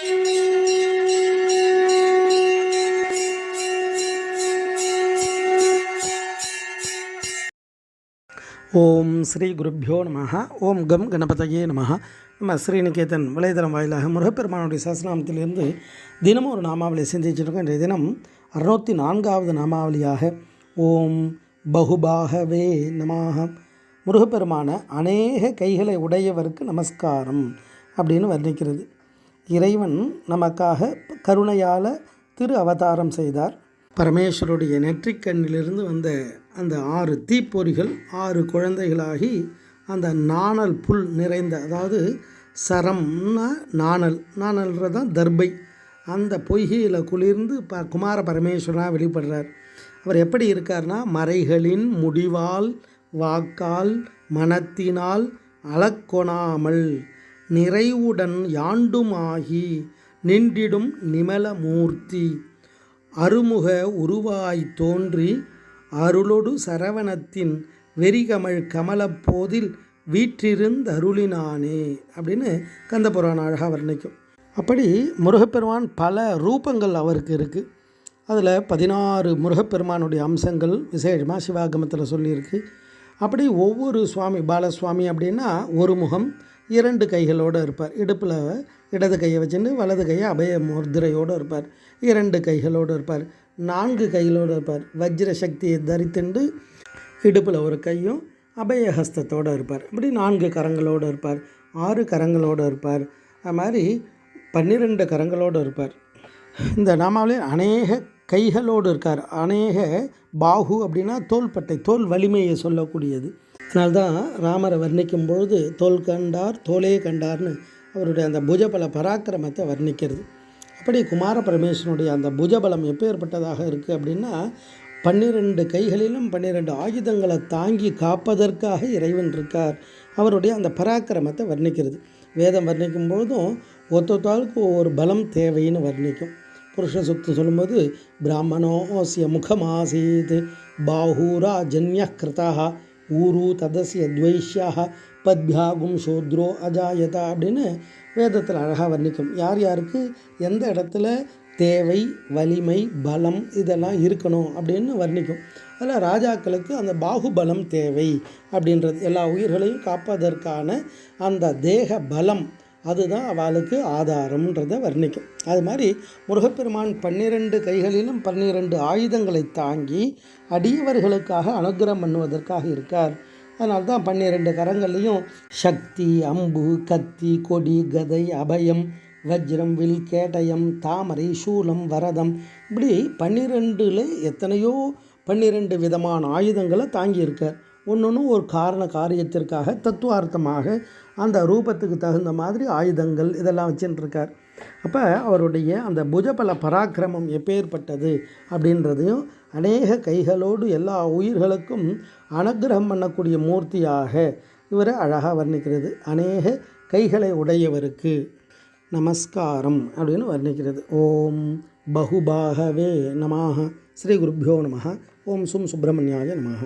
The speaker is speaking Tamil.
ஓம் ஸ்ரீ குருப்பியோ நம ஓம் கம் கணபதையே நம நம்ம ஸ்ரீநிகேதன் வலைதளம் வாயிலாக முருகப்பெருமானுடைய சஹஸ்ரநாமத்திலிருந்து தினமும் ஒரு நாமாவளியை இருக்கோம் இன்றைய தினம் அறுநூற்றி நான்காவது நாமாவளியாக ஓம் பகுபாகவே நமாக முருகப்பெருமான அநேக கைகளை உடையவருக்கு நமஸ்காரம் அப்படின்னு வர்ணிக்கிறது. இறைவன் நமக்காக கருணையால் திரு அவதாரம் செய்தார். பரமேஸ்வருடைய நெற்றிக்கண்ணிலிருந்து வந்த அந்த ஆறு தீப்பொறிகள் ஆறு குழந்தைகளாகி அந்த நாணல் புல் நிறைந்த அதாவது சரம்னா நாணல் நாணல்ன்றது தான் தர்பை. அந்த பொய்கையில் குளிர்ந்து ப குமார பரமேஸ்வரனாக வெளிப்படுறார். அவர் எப்படி இருக்கார்னா மறைகளின் முடிவால் வாக்கால் மனத்தினால் அளக்கொணாமல் நிறைவுடன் யாண்டுமாகி நின்றிடும் நிமலமூர்த்தி அருமுக உருவாய் தோன்றி அருளொடு சரவணத்தின் வெறிகமழ் கமலப்போதில் வீற்றிருந்தருளினானே அப்படின்னு கந்த புராணம் அழகாக வர்ணிக்கும். அப்படி முருகப்பெருமான் பல ரூபங்கள் அவருக்கு இருக்குது அதில் பதினாறு முருகப்பெருமானுடைய அம்சங்கள் விசேஷமாக சிவாகமத்தில் சொல்லியிருக்கு. அப்படி ஒவ்வொரு சுவாமி பாலசுவாமி அப்படின்னா ஒரு முகம் இரண்டு கைகளோடு இருப்பார். இடுப்பில் இடது கையை வச்சுன்னு வலது கையை அபய முர்திரையோடு இருப்பார். இரண்டு கைகளோடு இருப்பார். நான்கு கைகளோடு இருப்பார். வஜ்ர சக்தியை தரித்துண்டு இடுப்பில் ஒரு கையும் அபயஹஸ்தத்தோடு இருப்பார். இப்படி நான்கு கரங்களோடு இருப்பார். ஆறு கரங்களோடு இருப்பார். அது மாதிரி பன்னிரெண்டு கரங்களோடு இருப்பார். இந்த நாமாவிலே அநேக கைகளோடு இருக்கார். அநேக பாகு அப்படின்னா தோள்பட்டை தோல் வலிமையை சொல்லக்கூடியது. அதனால்தான் ராமரை வர்ணிக்கும் பொழுது தோல் கண்டார் தோலே கண்டார்னு அவருடைய அந்த புஜபல பராக்கிரமத்தை வர்ணிக்கிறது. அப்படி குமார பரமேஸ்வனுடைய அந்த புஜபலம் எப்பேற்பட்டதாக இருக்குது அப்படின்னா பன்னிரெண்டு கைகளிலும் பன்னிரெண்டு ஆயுதங்களை தாங்கி காப்பதற்காக இறைவன் இருக்கார். அவருடைய அந்த பராக்கிரமத்தை வர்ணிக்கிறது. வேதம் வர்ணிக்கும் பொழுதும் ஒத்தொத்தாளுக்கு ஒவ்வொரு பலம் தேவைன்னு வர்ணிக்கும். புருஷ சுக்தி சொல்லும்போது பிராமணோசிய முகமாசீத் பாஹூரா ஜன்ய கிருதாக ஊரு ததசிய துவைஷ்யாக பத்யாகும் சூத்ரோ அஜாயதா அப்படின்னு வேதத்தில் அழகாக வர்ணிக்கும் யார் யாருக்கு எந்த இடத்துல தேவை வலிமை பலம் இதெல்லாம் இருக்கணும் அப்படின்னு வர்ணிக்கும் அதில் ராஜாக்களுக்கு அந்த பாகுபலம் தேவை அப்படின்றது எல்லா உயிர்களையும் காப்பதற்கான அந்த தேக பலம் அதுதான் அவளுக்கு ஆதாரம்ன்றதை வர்ணிக்கும். அது மாதிரி முருகப்பெருமான் பன்னிரண்டு கைகளிலும் பன்னிரண்டு ஆயுதங்களை தாங்கி அடியவர்களுக்காக அனுகிரகம் பண்ணுவதற்காக இருக்கார். அதனால தான் பன்னிரெண்டு கரங்கள்லேயும் சக்தி அம்பு கத்தி கொடி கதை அபயம் வஜ்ரம் வில் கேடயம் தாமரை சூலம் வரதம் இப்படி பன்னிரெண்டில் எத்தனையோ பன்னிரெண்டு விதமான ஆயுதங்களை தாங்கியிருக்கார். ஒன்று ஒரு காரண காரியத்திற்காக தத்துவார்த்தமாக அந்த ரூபத்துக்கு தகுந்த மாதிரி ஆயுதங்கள் இதெல்லாம் வச்சுட்டுருக்கார் அப்போ அவருடைய அந்த புஜபல பராக்கிரமம் எப்பேற்பட்டது அப்படின்றதையும் அநேக கைகளோடு எல்லா உயிர்களுக்கும் அனுகிரகம் பண்ணக்கூடிய மூர்த்தியாக இவரை அழகாக வர்ணிக்கிறது. அநேக கைகளை உடையவருக்கு நமஸ்காரம் அப்படின்னு வர்ணிக்கிறது. ஓம் பகுபாகவே நமாக ஸ்ரீ குருப்பியோ நம ஓம் சும் சுப்பிரமணியாய நமக